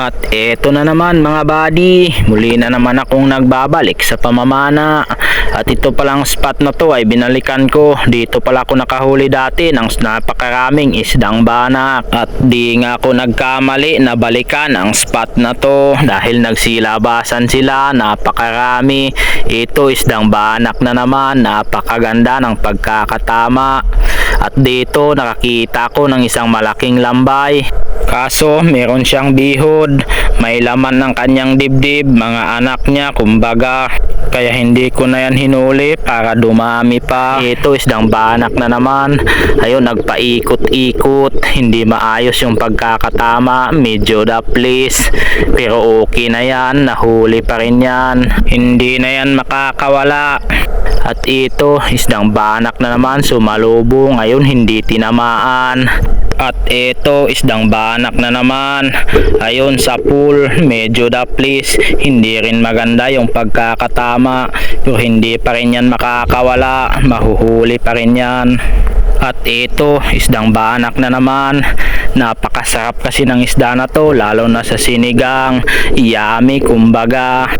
At eto na naman mga buddy, muli na naman akong nagbabalik sa pamamana. At ito palang spot na to ay binalikan ko. Dito pala ako nakahuli dati ng napakaraming isdang banak. At di nga ako nagkamali na balikan ang spot na to dahil nagsilabasan sila, napakarami. Ito isdang banak na naman, napakaganda ng pagkakatama. At dito nakakita ko ng isang malaking lambay. Kaso meron siyang bihod, may laman ng kanyang dibdib, mga anak niya kumbaga. Kaya hindi ko na yan hinuli para dumami pa. Ito isdang banak na naman. Ayun, nagpaikot-ikot. Hindi maayos yung pagkakatama. Medyo daplis. Pero okay na yan. Nahuli pa rin yan. Hindi na yan makakawala. At ito, isdang banak na naman. Sumalubong. Ayun, hindi tinamaan. At ito, isdang banak na naman. Ayun, sa pool, medyo daplis. Hindi rin maganda yung pagkakatama. Pero hindi pa rin yan makakawala. Mahuhuli pa rin yan. At ito, isdang banak na naman. Napakasarap kasi ng isda na to, lalo na sa sinigang. Yummy, kumbaga.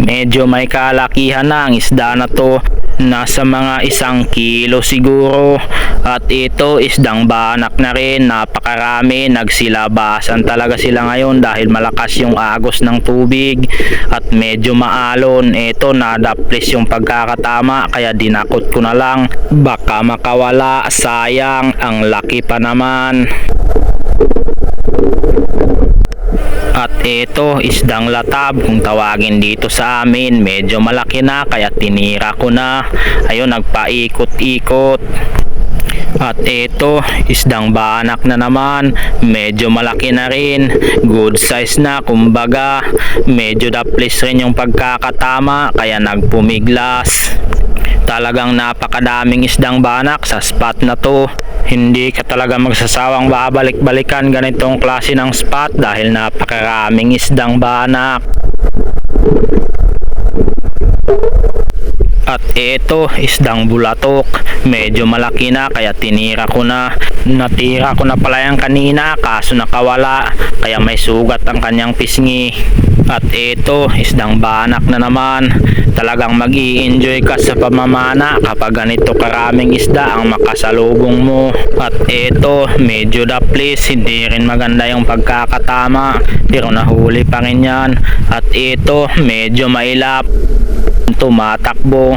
Medyo may kalakihan na ang isda na to. Nasa mga isang kilo siguro. At ito, isdang banak na rin. Napakarami. Nagsilabasan talaga sila ngayon dahil malakas yung agos ng tubig. At medyo maalon. Ito, nadaplis yung pagkakatama. Kaya dinakot ko na lang. Baka makawala. Sayang. Ang laki pa naman. Ito, isdang latab kung tawagin dito sa amin. Medyo malaki na kaya tinira ko na. Ayun, nagpaikot-ikot. At ito, isdang banak na naman. Medyo malaki na rin. Good size na, kumbaga. Medyo daplis rin yung pagkakatama kaya nagpumiglas. Talagang napakadaming isdang banak sa spot na to. Hindi ka talaga magsasawang babalik-balikan ganitong klase ng spot dahil napakaraming isdang banak. At ito, isdang bulatok. Medyo malaki na kaya tinira ko na. Natira ko na pala yan kanina kaso nakawala. Kaya may sugat ang kanyang pisngi. At ito, isdang banak na naman. Talagang mag enjoy ka sa pamamana kapag ganito karaming isda ang makasalubong mo. At ito, medyo daplis. Hindi rin maganda yung pagkakatama. Pero nahuli pa rin yan. At ito, medyo mailap tumatakbo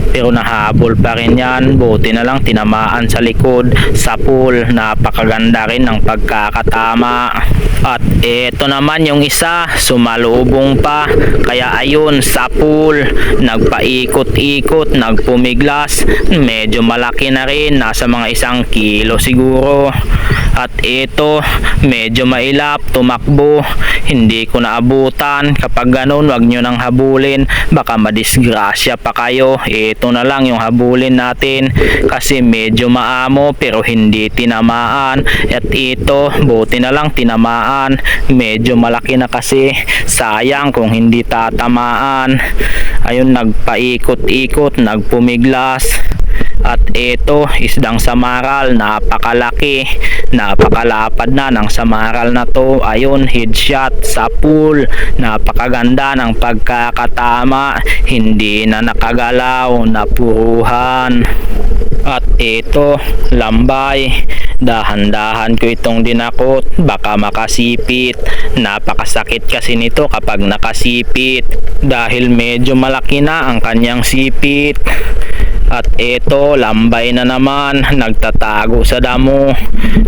pero nahabol pa rin yan. Buti na lang tinamaan sa likod. Sa pool napakaganda rin ng pagkakatama. At eto naman yung isa sumalubong pa. Kaya ayun sa pool nagpaikot-ikot nagpumiglas. Medyo malaki na rin nasa mga isang kilo siguro. At ito medyo mailap tumakbo. Hindi ko naabutan. Kapag ganun wag nyo nang habulin. Baka madisgrasya pa kayo. Ito na lang yung habulin natin kasi medyo maamo pero hindi tinamaan. At ito buti na lang tinamaan. Medyo malaki na kasi. Sayang kung hindi tatamaan. Ayun nagpaikot-ikot nagpumiglas at ito, isdang samaral, napakalaki, napakalapad na ng samaral na to. Ayun, headshot sa pool, napakaganda ng pagkakatama, hindi na nakagalaw, napuruhan. At ito, lambay, dahan-dahan ko itong dinakot, baka makasipit. Napakasakit kasi nito kapag nakasipit dahil medyo malaki na ang kanyang sipit. At ito, lambay na naman, nagtatago sa damo.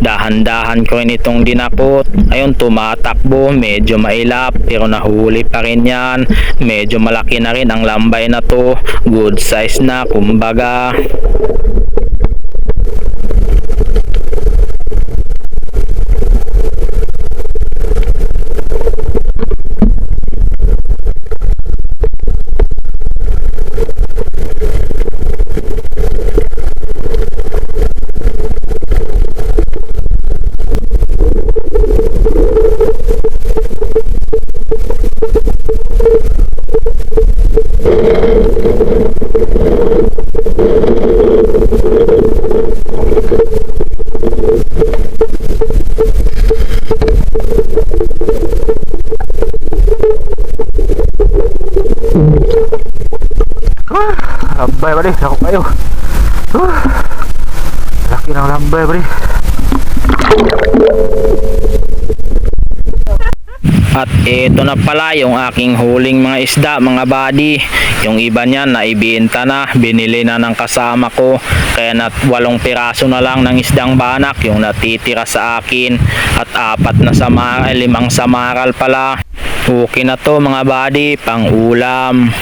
Dahan-dahan ko rin itong dinakot. Ayun, tumatakbo, medyo mailap, pero nahuli pa rin yan. Medyo malaki na rin ang lambay na to. Good size na, kumbaga. Lambay ba rin? Ako kayo. Uh, laki ng lambay ba rin? At ito na pala yung aking huling mga isda mga buddy. Yung iba niyan na ibenta na, binili na ng kasama ko. Kaya nat walong piraso na lang ng isdang banak yung natitira sa akin. At apat na sama, limang samaral pala. Okay na to mga buddy, pang ulam.